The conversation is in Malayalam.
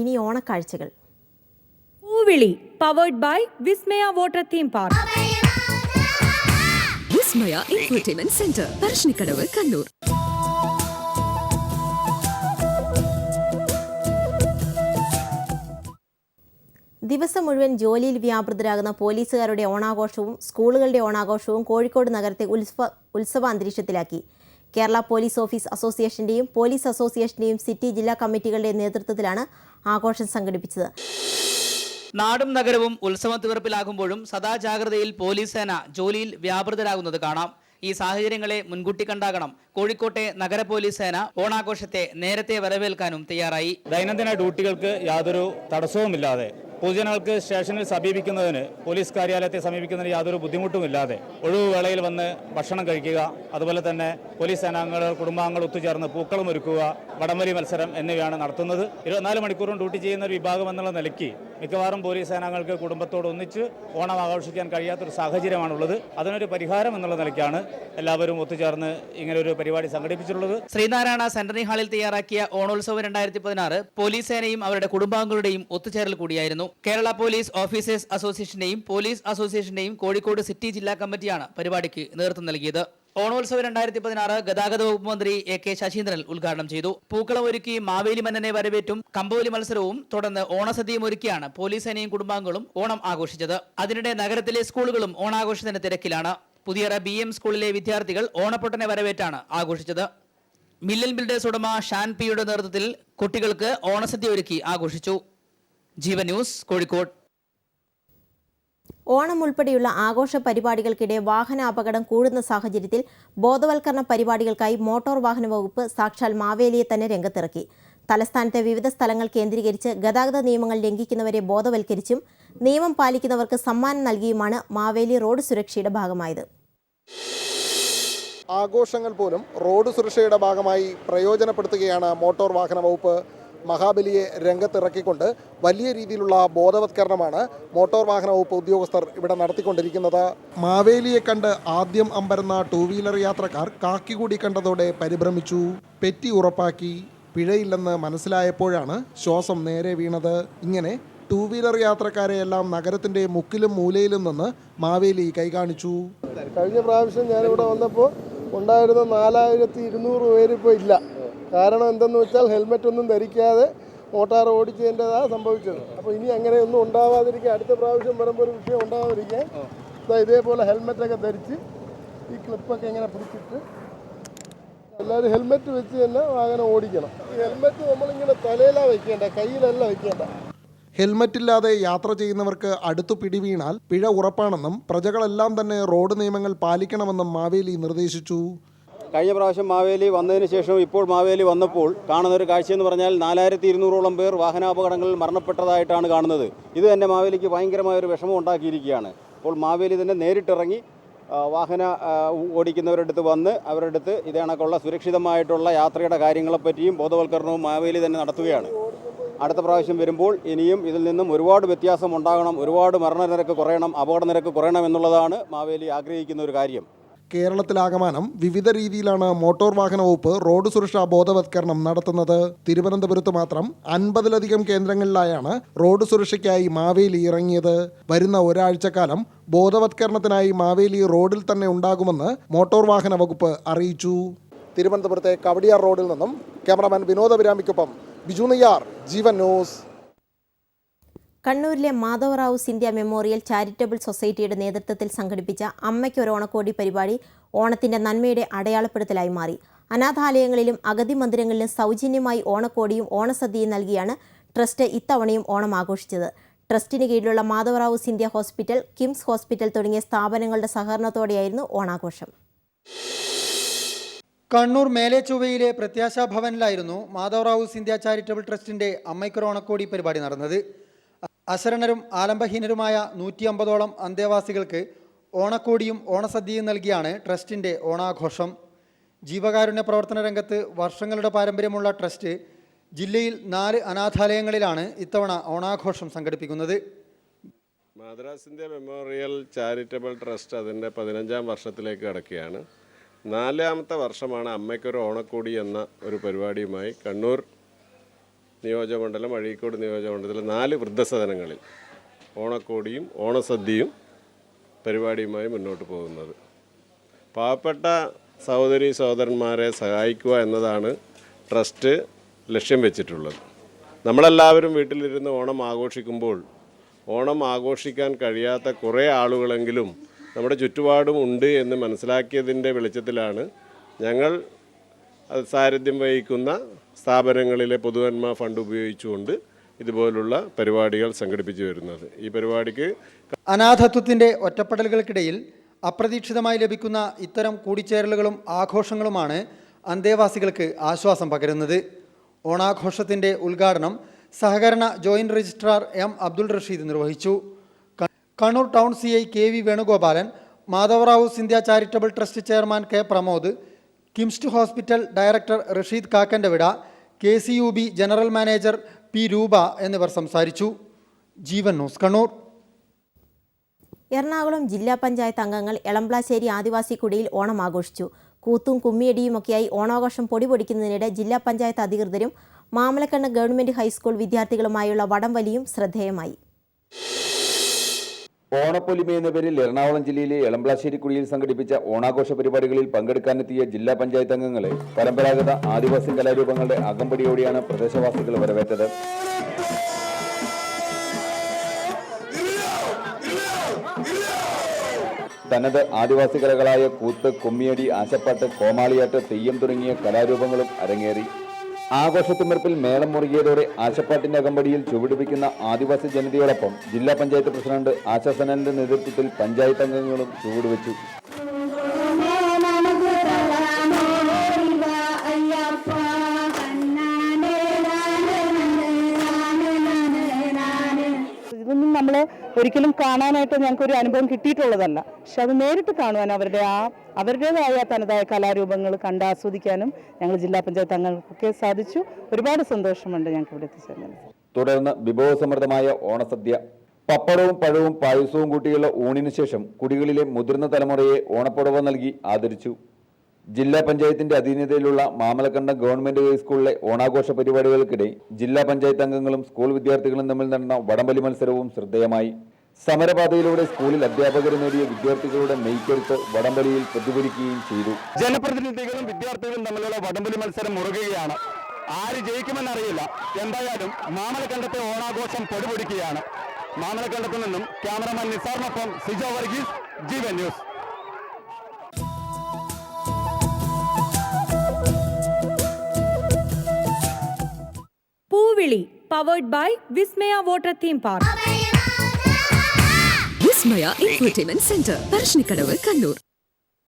ഇനി ഓണക്കാഴ്ചകൾ. പൂവിളി powered by Vismaya water theme park Vismaya entertainment centre Parassinikadavu Kannur. ദിവസം മുഴുവൻ ജോലിയിൽ വ്യാപൃതരാകുന്ന പോലീസുകാരുടെ ഓണാഘോഷവും സ്കൂളുകളുടെ ഓണാഘോഷവും കോഴിക്കോട് നഗരത്തെ ഉത്സവ ഉത്സവ അന്തരീക്ഷത്തിലാക്കി കേരള പോലീസ് ഓഫീസ് അസോസിയേഷന്റെയും പോലീസ് അസോസിയേഷന്റെയും സിറ്റി ജില്ലാ കമ്മിറ്റികളുടെ നേതൃത്വത്തിലാണ് ആഘോഷം സംഘടിപ്പിച്ചത്. നാടും നഗരവും ഉത്സവ തീർപ്പിലാകുമ്പോഴും സദാ ജാഗ്രതയിൽ പോലീസ് സേന ജോലിയിൽ വ്യാപൃതരാകുന്നത് കാണാം. ഈ സാഹചര്യങ്ങളെ മുൻകൂട്ടി കണ്ടാകണം. കോഴിക്കോട്ടെ നഗര പോലീസ് സേന ഓണാഘോഷത്തെ നേരത്തെ വരവേൽക്കാനും തയ്യാറായി. ദൈനംദിന ഡ്യൂട്ടികൾക്ക് യാതൊരു തടസ്സവുമില്ലാതെ പൊതുജനങ്ങൾക്ക് സ്റ്റേഷനിൽ സമീപിക്കുന്നതിന് പോലീസ് കാര്യാലയത്തെ സമീപിക്കുന്നതിന് യാതൊരു ബുദ്ധിമുട്ടുമില്ലാതെ ഒഴിവുവേളയിൽ വന്ന് ഭക്ഷണം കഴിക്കുക അതുപോലെ തന്നെ പോലീസ് സേനാംഗങ്ങൾ കുടുംബാംഗങ്ങൾ ഒത്തുചേർന്ന് പൂക്കളം ഒരുക്കുക വടംവലി മത്സരം എന്നിവയാണ് നടത്തുന്നത്. ഇരുപത്തിനാല് മണിക്കൂറും ഡ്യൂട്ടി ചെയ്യുന്ന ഒരു വിഭാഗം എന്നുള്ള നിലയ്ക്ക് മിക്കവാറും പോലീസ് സേനാംഗങ്ങൾക്ക് കുടുംബത്തോട് ഒന്നിച്ച് ഓണം ആഘോഷിക്കാൻ കഴിയാത്തൊരു സാഹചര്യമാണുള്ളത്. അതിനൊരു പരിഹാരം എന്നുള്ള നിലയ്ക്കാണ് എല്ലാവരും ഒത്തുചേർന്ന് ഇങ്ങനെ ഒരു പരിപാടി സംഘടിപ്പിച്ചിട്ടുള്ളത്. ശ്രീനാരായണ സെന്ററി ഹാളിൽ തയ്യാറാക്കിയ ഓണോത്സവം രണ്ടായിരത്തി പതിനാറ് പോലീസ് സേനയും അവരുടെ കുടുംബാംഗങ്ങളുടെയും ഒത്തുചേരൽ കൂടിയായിരുന്നു. കേരള പോലീസ് ഓഫീസേഴ്സ് അസോസിയേഷന്റെയും പോലീസ് അസോസിയേഷന്റെയും കോഴിക്കോട് സിറ്റി ജില്ലാ കമ്മിറ്റിയാണ് പരിപാടിക്ക് നേതൃത്വം നൽകിയത്. ഓണോത്സവം രണ്ടായിരത്തി പതിനാറ് ഗതാഗത വകുപ്പ് മന്ത്രി എ കെ ശശീന്ദ്രൻ ഉദ്ഘാടനം ചെയ്തു. പൂക്കളം ഒരുക്കി മാവേലി മന്നനെ വരവേറ്റും കമ്പോലി മത്സരവും തുടർന്ന് ഓണസദ്യയും ഒരുക്കിയാണ് പോലീസ് സേനയും കുടുംബാംഗങ്ങളും ഓണം ആഘോഷിച്ചത്. അതിനിടെ നഗരത്തിലെ സ്കൂളുകളും ഓണാഘോഷത്തിന്റെ തിരക്കിലാണ്. പുതിയറ ബി എം സ്കൂളിലെ വിദ്യാർത്ഥികൾ ഓണപ്പൊട്ടനെ വരവേറ്റാണ് ആഘോഷിച്ചത്. മില്ലൻ ബിൽഡേഴ്സ് ഉടമ ഷാൻ പിയുടെ നേതൃത്വത്തിൽ കുട്ടികൾക്ക് ഓണസദ്യ ഒരുക്കി ആഘോഷിച്ചു. ജീവ ന്യൂസ് കോഴിക്കോട്. ഓണം ഉൾപ്പെടെയുള്ള ആഘോഷ പരിപാടികൾക്കിടെ വാഹന അപകടം കൂടുന്ന സാഹചര്യത്തിൽ ബോധവൽക്കരണ പരിപാടികൾക്കായി മോട്ടോർ വാഹന വകുപ്പ് സാക്ഷാൽ മാവേലിയെ തന്നെ രംഗത്തിറക്കി. തലസ്ഥാനത്തെ വിവിധ സ്ഥലങ്ങൾ കേന്ദ്രീകരിച്ച് ഗതാഗത നിയമങ്ങൾ ലംഘിക്കുന്നവരെ ബോധവൽക്കരിച്ചും നിയമം പാലിക്കുന്നവർക്ക് സമ്മാനം നൽകിയുമാണ് മാവേലി റോഡ് സുരക്ഷയുടെ ഭാഗമായത്. ആഘോഷങ്ങൾ പോലും റോഡ് സുരക്ഷയുടെ ഭാഗമായി പ്രയോജനപ്പെടുത്തുകയാണ് മോട്ടോർ വാഹന വകുപ്പ് മഹാബലിയെ രംഗത്തിറക്കിക്കൊണ്ട് വലിയ രീതിയിലുള്ള ബോധവത്കരണമാണ് മോട്ടോർ വാഹന വകുപ്പ് ഉദ്യോഗസ്ഥർ ഇവിടെ നടത്തിക്കൊണ്ടിരിക്കുന്നത്. മാവേലിയെ കണ്ട് ആദ്യം അമ്പരന്ന ടൂ വീലർ യാത്രക്കാർ കാക്കികൂടി കണ്ടതോടെ പരിഭ്രമിച്ചു. പെറ്റി ഉറപ്പാക്കി. പിഴയില്ലെന്ന് മനസ്സിലായപ്പോഴാണ് ശ്വാസം നേരെ വീണത്. ഇങ്ങനെ ടൂ വീലർ യാത്രക്കാരെയെല്ലാം നഗരത്തിന്റെ മുക്കിലും മൂലയിലും നിന്ന് മാവേലി കൈകാണിച്ചു. കഴിഞ്ഞ പ്രാവശ്യം ഞാനിവിടെ വന്നപ്പോൾ ഉണ്ടായിരുന്ന നാലായിരത്തി ഇരുന്നൂറ് പേര് ഇപ്പോൾ ഇല്ല. കാരണം എന്തെന്ന് വെച്ചാൽ ഹെൽമെറ്റ് ഒന്നും ധരിക്കാതെ മോട്ടാർ ഓടിച്ചതിന്റെതാണ് സംഭവിച്ചത്. അപ്പോൾ ഇനി അങ്ങനെ ഒന്നും ഉണ്ടാവാതിരിക്കുക അടുത്ത പ്രാവശ്യം വരുമ്പോൾ ഒരു വിഷയം ഉണ്ടാവാതിരിക്കാൻ ഇതേപോലെ ഹെൽമെറ്റൊക്കെ ധരിച്ച് ഈ ക്ലിപ്പൊക്കെ ഇങ്ങനെ പിടിച്ചിട്ട് എല്ലാവരും ഹെൽമെറ്റ് വെച്ച് തന്നെ വാഹനം ഓടിക്കണം. ഈ ഹെൽമെറ്റ് നമ്മളിങ്ങനെ തലയിലാണ് വെക്കേണ്ട കയ്യിലല്ല വെക്കേണ്ട. ഹെൽമറ്റ് ഇല്ലാതെ യാത്ര ചെയ്യുന്നവർക്ക് അടുത്തു പിടിവീണാൽ പിഴ ഉറപ്പാണെന്നും പ്രജകളെല്ലാം തന്നെ റോഡ് നിയമങ്ങൾ പാലിക്കണമെന്നും മാവേലി നിർദ്ദേശിച്ചു. കഴിഞ്ഞ പ്രാവശ്യം മാവേലി വന്നതിന് ശേഷം ഇപ്പോൾ മാവേലി വന്നപ്പോൾ കാണുന്ന ഒരു കാഴ്ചയെന്ന് പറഞ്ഞാൽ നാലായിരത്തി ഇരുന്നൂറോളം പേർ വാഹനാപകടങ്ങളിൽ മരണപ്പെട്ടതായിട്ടാണ് കാണുന്നത്. ഇത് തന്നെ മാവേലിക്ക് ഭയങ്കരമായ ഒരു വിഷമം ഉണ്ടാക്കിയിരിക്കുകയാണ്. അപ്പോൾ മാവേലി തന്നെ നേരിട്ടിറങ്ങി വാഹന ഓടിക്കുന്നവരുടെ അടുത്ത് വന്ന് അവരുടെ അടുത്ത് ഇതേ കണക്കുള്ള സുരക്ഷിതമായിട്ടുള്ള യാത്രയുടെ കാര്യങ്ങളെപ്പറ്റിയും ബോധവൽക്കരണവും മാവേലി തന്നെ നടത്തുകയാണ്. അടുത്ത പ്രാവശ്യം വരുമ്പോൾ ഇനിയും ഇതിൽ നിന്നും ഒരുപാട് വ്യത്യാസം ഉണ്ടാകണം ഒരുപാട് മരണനിരക്ക് കുറയണം അപകട നിരക്ക് കുറയണം എന്നുള്ളതാണ് മാവേലി ആഗ്രഹിക്കുന്ന ഒരു കാര്യം. കേരളത്തിലാകമാനം വിവിധ രീതിയിലാണ് മോട്ടോർ വാഹന വകുപ്പ് റോഡ് സുരക്ഷാ ബോധവത്കരണം നടത്തുന്നത്. തിരുവനന്തപുരത്ത് മാത്രം അൻപതിലധികം കേന്ദ്രങ്ങളിലായാണ് റോഡ് സുരക്ഷയ്ക്കായി മാവേലി ഇറങ്ങിയത്. വരുന്ന ഒരാഴ്ചക്കാലം ബോധവത്കരണത്തിനായി മാവേലി റോഡിൽ തന്നെ ഉണ്ടാകുമെന്ന് മോട്ടോർ വാഹന വകുപ്പ് അറിയിച്ചു. തിരുവനന്തപുരത്തെ കവടിയാർ റോഡിൽ നിന്നും ക്യാമറാമാൻ വിനോദവിരാമിക്കൊപ്പം ബിജു നെയ്യാർ ജീവൻ ന്യൂസ്. കണ്ണൂരിലെ മാധവറാവു സിന്ധ്യ മെമ്മോറിയൽ ചാരിറ്റബിൾ സൊസൈറ്റിയുടെ നേതൃത്വത്തിൽ സംഘടിപ്പിച്ച അമ്മയ്ക്ക് ഒരു ഓണക്കോടി പരിപാടി ഓണത്തിന്റെ നന്മയുടെ അടയാളപ്പെടുത്തലായി മാറി. അനാഥാലയങ്ങളിലും അഗതി മന്ദിരങ്ങളിലും സൗജന്യമായി ഓണക്കോടിയും ഓണസദ്യയും നൽകിയാണ് ട്രസ്റ്റ് ഇത്തവണയും ഓണം ആഘോഷിച്ചത്. ട്രസ്റ്റിന് കീഴിലുള്ള Madhavrao Scindia hospital KIMS hospital തുടങ്ങിയ സ്ഥാപനങ്ങളുടെ സഹകരണത്തോടെയായിരുന്നു ഓണാഘോഷം. കണ്ണൂർ മേലേച്ചൊവ്വയിലെ പ്രത്യാശാ ഭവനിലായിരുന്നു മാധവറാവു സിന്ധ്യ ചാരിറ്റബിൾ ട്രസ്റ്റിന്റെ അമ്മയ്ക്കൊരു ഓണക്കോടി പരിപാടി നടന്നത്. അശരണരും ആലംബഹീനരുമായ നൂറ്റി അമ്പതോളം അന്തേവാസികൾക്ക് ഓണക്കോടിയും ഓണസദ്യയും നൽകിയാണ് ട്രസ്റ്റിന്റെ ഓണാഘോഷം. ജീവകാരുണ്യ പ്രവർത്തന രംഗത്ത് വർഷങ്ങളുടെ പാരമ്പര്യമുള്ള ട്രസ്റ്റ് ജില്ലയിൽ നാല് അനാഥാലയങ്ങളിലാണ് ഇത്തവണ ഓണാഘോഷം സംഘടിപ്പിക്കുന്നത്. മദ്രാസിന്റെ മെമ്മോറിയൽ ചാരിറ്റബിൾ ട്രസ്റ്റ് അതിന്റെ പതിനഞ്ചാം വർഷത്തിലേക്ക് കടക്കുകയാണ്. നാലാമത്തെ വർഷമാണ് അമ്മയ്ക്കൊരു ഓണക്കോടി എന്ന ഒരു പരിപാടിയുമായി കണ്ണൂർ നിയോജകമണ്ഡലം അഴീക്കോട് നിയോജകമണ്ഡലത്തിലെ നാല് വൃദ്ധസദനങ്ങളിൽ ഓണക്കോടിയും ഓണസദ്യയും പരിപാടിയുമായി മുന്നോട്ട് പോകുന്നത്. പാവപ്പെട്ട സഹോദരി സഹോദരന്മാരെ സഹായിക്കുക എന്നതാണ് ട്രസ്റ്റ് ലക്ഷ്യം വെച്ചിട്ടുള്ളത്. നമ്മളെല്ലാവരും വീട്ടിലിരുന്ന് ഓണം ആഘോഷിക്കുമ്പോൾ ഓണം ആഘോഷിക്കാൻ കഴിയാത്ത കുറേ ആളുകളെങ്കിലും നമ്മുടെ ചുറ്റുപാടും ഉണ്ട് എന്ന് മനസ്സിലാക്കിയതിന്റെ വെളിച്ചത്തിലാണ് ഞങ്ങൾ അത് സാരഥ്യം വഹിക്കുന്ന സ്ഥാപനങ്ങളിലെ പൊതുവന്മ ഫണ്ട് ഉപയോഗിച്ചുകൊണ്ട് ഇതുപോലുള്ള പരിപാടികൾ സംഘടിപ്പിച്ചു വരുന്നത്. ഈ പരിപാടിക്ക് അനാഥത്വത്തിന്റെ ഒറ്റപ്പെടലുകൾക്കിടയിൽ അപ്രതീക്ഷിതമായി ലഭിക്കുന്ന ഇത്തരം കൂടിച്ചേരലുകളും ആഘോഷങ്ങളുമാണ് അന്തേവാസികൾക്ക് ആശ്വാസം പകരുന്നത്. ഓണാഘോഷത്തിന്റെ ഉദ്ഘാടനം സഹകരണ joint registrar M Abdul Rasheed നിർവഹിച്ചു. Kannur town C I K V Venugopalan Madhavrao Scindia charitable trust chairman K Pramod KIMS hospital director Rasheed Kakkanteveda K C U B general manager P Roopa എന്നിവർ സംസാരിച്ചു. ജീവൻ ന്യൂസ് കണ്ണൂർ. എറണാകുളം ജില്ലാ പഞ്ചായത്ത് അംഗങ്ങൾ എളംപ്ലാശ്ശേരി ആദിവാസി കുടിയിൽ ഓണം ആഘോഷിച്ചു. കൂത്തും കുമ്മിയടിയുമൊക്കെയായി ഓണാഘോഷം പൊടിപൊടിക്കുന്നതിനിടെ ജില്ലാ പഞ്ചായത്ത് അധികൃതരും മാമലക്കണ്ണ് ഗവൺമെന്റ് ഹൈസ്കൂൾ വിദ്യാർത്ഥികളുമായുള്ള വടംവലിയും ശ്രദ്ധേയമായി. ഓണപ്പൊലിമ എന്ന പേരിൽ എറണാകുളം ജില്ലയിലെ എളംപ്ലാശ്ശേരി കുടിയിൽ സംഘടിപ്പിച്ച ഓണാഘോഷ പരിപാടികളിൽ പങ്കെടുക്കാനെത്തിയ ജില്ലാ പഞ്ചായത്ത് അംഗങ്ങളെ പരമ്പരാഗത ആദിവാസി കലാരൂപങ്ങളുടെ അകമ്പടിയോടെയാണ് പ്രദേശവാസികൾ വരവേറ്റത്. തനത് ആദിവാസി കലകളായ കൂത്ത് കുമ്മിയടി ആശപ്പാട്ട് കോമാളിയാട്ട് തെയ്യം തുടങ്ങിയ കലാരൂപങ്ങളും അരങ്ങേറി. ആഘോഷത്തിമിർപ്പിൽ മേളം മുറുകിയതോടെ ആശപ്പാട്ടിന്റെ അകമ്പടിയിൽ ചുവടുപിക്കുന്ന ആദിവാസി ജനതയോടൊപ്പം ജില്ലാ പഞ്ചായത്ത് പ്രസിഡന്റ് ആശാസനന്റെ നേതൃത്വത്തിൽ പഞ്ചായത്ത് അംഗങ്ങളും ചുവടുവെച്ചു. ഒരിക്കലും കാണാനായിട്ട് ഞങ്ങൾക്ക് ഒരു അനുഭവം കിട്ടിയിട്ടുള്ളതല്ല. പക്ഷെ അത് നേരിട്ട് കാണുവാൻ അവരുടെ ആ അവരുടേതായ തനതായ കലാരൂപങ്ങൾ കണ്ട് ആസ്വദിക്കാനും ഞങ്ങൾ ജില്ലാ പഞ്ചായത്ത് അംഗങ്ങൾക്കൊക്കെ സാധിച്ചു. ഒരുപാട് സന്തോഷമുണ്ട് ഞങ്ങൾക്ക് ഇവിടെ എത്തിച്ചേർന്നത്. തുടർന്ന് വിഭവസമൃദ്ധമായ ഓണസദ്യ. പപ്പടവും പഴവും പായസവും കൂട്ടിയുള്ള ഊണിനു ശേഷം കുടികളിലെ മുതിർന്ന തലമുറയെ ഓണപ്പുടവ നൽകി ആദരിച്ചു. ജില്ലാ പഞ്ചായത്തിന്റെ അധീനതയിലുള്ള മാമലക്കണ്ടം ഗവൺമെന്റ് ഹൈസ്കൂളിലെ ഓണാഘോഷ പരിപാടികൾക്കിടെ ജില്ലാ പഞ്ചായത്ത് അംഗങ്ങളും സ്കൂൾ വിദ്യാർത്ഥികളും തമ്മിൽ നടന്ന വടംവലി മത്സരവും ശ്രദ്ധേയമായി. സമരപാതയിലൂടെ സ്കൂളിൽ അധ്യാപകർ നേടിയ വിദ്യാർത്ഥികളുടെ മെയ്ക്കെടുത്ത് വടംവലിയിൽ പ്രതിഫലിക്കുകയും ചെയ്തു. ജനപ്രതിനിധികളും വിദ്യാർത്ഥികളും തമ്മിലുള്ള വടംവലി മത്സരം മുറുകുകയാണ്. ആര് ജയിക്കുമെന്നറിയില്ല. എന്തായാലും മാമലക്കണ്ടത്തെ ഓണാഘോഷം പൊടിപൊടിക്കുകയാണ്. മാമലക്കണ്ടത്തു നിന്നും cameraman നിസാറിനൊപ്പം Sijo Varghese Jeevan news. Powered by Vismaya water theme park Vismaya infotainment centre Parassinikadavu Kannur